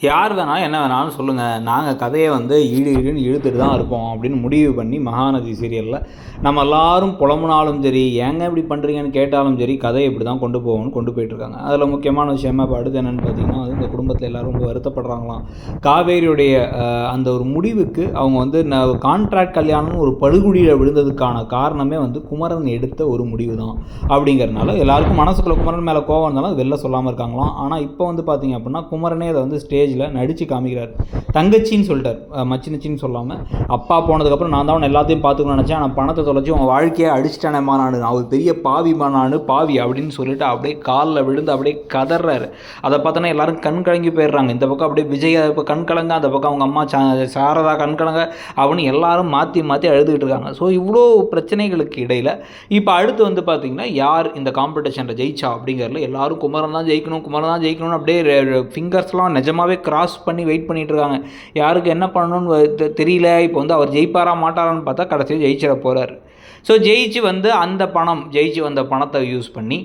யார் வேணாலும் என்ன வேணாலும் சொல்லுங்கள் நாங்கள் கதையை வந்து ஈடு ஈடுன்னு இழுத்துட்டு தான் இருப்போம் அப்படின்னு முடிவு பண்ணி மகாநதி சீரியலில் நம்ம எல்லாரும் புலம்புனாலும் சரி ஏங்க இப்படி பண்ணுறீங்கன்னு கேட்டாலும் சரி கதையை இப்படி தான் கொண்டு போகணும்னு கொண்டு போயிட்டுருக்காங்க. அதில் முக்கியமான விஷயமா இப்போ அடுத்து என்னென்னு பார்த்தீங்கன்னா வந்து இந்த குடும்பத்தில் எல்லாரும் ரொம்ப வருத்தப்படுறாங்களாம். காவேரியுடைய அந்த ஒரு முடிவுக்கு அவங்க வந்து கான்ட்ராக்ட் கல்யாணம்னு ஒரு படுகுடியில் விழுந்ததுக்கான காரணமே வந்து குமரன் எடுத்த ஒரு முடிவு தான் அப்படிங்கிறனால எல்லாருக்கும் மனசுக்குள்ள குமரன் மேலே கோவம் இருந்தாலும் வெளில சொல்லாமல் இருக்காங்களாம். ஆனால் இப்போ வந்து பார்த்தீங்க அப்படின்னா குமரனே அதை வந்து ஸ்டேஜில் நடித்து காமிக்கிறார். தங்கச்சின்னு சொல்லிட்டார். மச்சினச்சின்னு சொல்லாமல் அப்பா போனதுக்கப்புறம் நான் தான் எல்லாத்தையும் பார்த்துக்கணும்னு நினச்சேன். ஆனால் பணத்தை தொலைச்சி உன் வாழ்க்கையை அடிச்சிட்டானேமா நான் அவர் பெரிய பாவிமா நான் பாவி அப்படின்னு சொல்லிட்டு அப்படியே காலில் விழுந்து அப்படியே கதறாரு அதை பார்த்தோன்னா எல்லாரும் கண் கலங்கி போயிடுறாங்க. இந்த பக்கம் அப்படியே விஜய் இப்போ கண் கலங்க அந்த பக்கம் அவங்க அம்மா சாரதா கண் கலங்க அப்படின்னு எல்லாரும் மாற்றி மாற்றி அழுதுகிட்டு இருக்காங்க. ஸோ இவ்வளோ பிரச்சனைகளுக்கு இடையில் இப்போ அடுத்து வந்து பார்த்தீங்கன்னா யார் இந்த காம்படிஷனில் ஜெயிச்சா அப்படிங்கிறதுல எல்லாரும் குமரன் தான் ஜெயிக்கணும் குமரன் தான் ஜெயிக்கணும்னு அப்படியே ஃபிங்கர்ஸ்லாம் ஃபுல்லாகவே கிராஸ் பண்ணி வெயிட் பண்ணிகிட்டு இருக்காங்க. யாருக்கு என்ன பண்ணணும்னு தெ- தெரியல. இப்போ வந்து அவர் ஜெயிப்பாரா மாட்டாரான்னு பார்த்தா கடைசியில் ஜெயிச்சிட போகிறார் ஸோ ஜெயிச்சு வந்து அந்த பணம் ஜெயிச்சு வந்த பணத்தை யூஸ் பண்ணி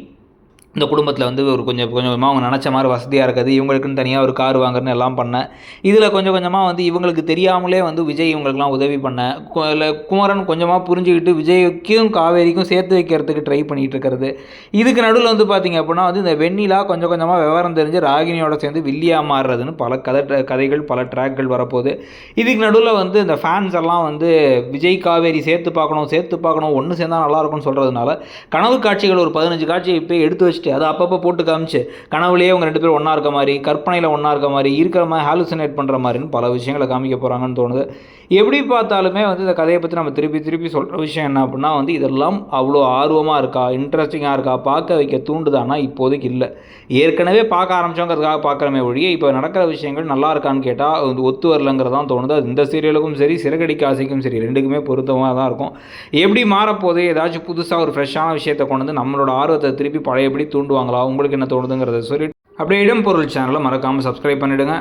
இந்த குடும்பத்தில் வந்து ஒரு கொஞ்சம் கொஞ்சமாக அவங்க நினச்ச மாதிரி வசதியாக இருக்குது. இவங்களுக்குன்னு தனியாக ஒரு கார் வாங்குறதுன்னு எல்லாம் பண்ணேன் இதில் கொஞ்சம் கொஞ்சமாக வந்து இவங்களுக்கு தெரியாமலே வந்து விஜய் இவங்களுக்குலாம் உதவி பண்ணேன் இல்லை குமரன் கொஞ்சமாக புரிஞ்சுக்கிட்டு விஜய்க்கும் காவேரிக்கும் சேர்த்து வைக்கிறதுக்கு ட்ரை பண்ணிகிட்டு இருக்கிறது. இதுக்கு நடுவில் வந்து பார்த்திங்க அப்படின்னா வந்து இந்த வெண்ணிலா கொஞ்சம் கொஞ்சமாக விவரம் தெரிஞ்சு ராகினியோட சேர்ந்து வில்லியா மாறுறதுன்னு பல கதை கதைகள் பல ட்ராக்கள் வரப்போகுது. இதுக்கு நடுவில் வந்து இந்த ஃபேன்ஸ் எல்லாம் வந்து விஜய் காவேரி சேர்த்து பார்க்கணும் சேர்த்து பார்க்கணும் ஒன்று சேர்ந்தா நல்லா இருக்கும்னு சொல்கிறதுனால கனவு காட்சிகள் ஒரு பதினஞ்சு காட்சியை இப்போ எடுத்து வச்சு வச்சுட்டு அதை அப்பப்போ போட்டு காமிச்சு கனவுலேயே அவங்க ரெண்டு பேரும் ஒன்றா இருக்க மாதிரி கற்பனையில் ஒன்றா இருக்க மாதிரி இருக்கிற மாதிரி ஹாலுசினேட் பண்ணுற மாதிரின்னு பல விஷயங்களை காமிக்க போகிறாங்கன்னு தோணுது. எப்படி பார்த்தாலுமே வந்து இந்த கதையை பற்றி நம்ம திருப்பி திருப்பி சொல்கிற விஷயம் என்ன அப்படின்னா வந்து இதெல்லாம் அவ்வளோ ஆர்வமாக இருக்கா இன்ட்ரெஸ்டிங்காக இருக்கா பார்க்க வைக்க தூண்டுதானா இப்போதைக்கு இல்லை. ஏற்கனவே பார்க்க ஆரம்பிச்சோங்கிறதுக்காக பார்க்குறமே ஒழிய இப்போ நடக்கிற விஷயங்கள் நல்லா இருக்கான்னு கேட்டால் அது ஒத்து வரலங்கிறதான் தோணுது. அது இந்த சீரியலுக்கும் சரி சிறகடிக்க ஆசைக்கும் சரி ரெண்டுக்குமே பொருத்தமாக தான் இருக்கும். எப்படி மாறப்போகுது? ஏதாச்சும் புதுசாக ஒரு ஃப்ரெஷ்ஷான விஷயத்தை கொண்டு வந்து நம்மளோட ஆர்வத்தை திருப்பி பழையபடி தூண்டுவாங்களா? உங்களுக்கு என்ன தோணுதுங்கிறத சொல்லிட்டு அப்படியே இடம் பொருள் சேனலை மறக்காமல் சப்ஸ்கிரைப் பண்ணிவிடுங்க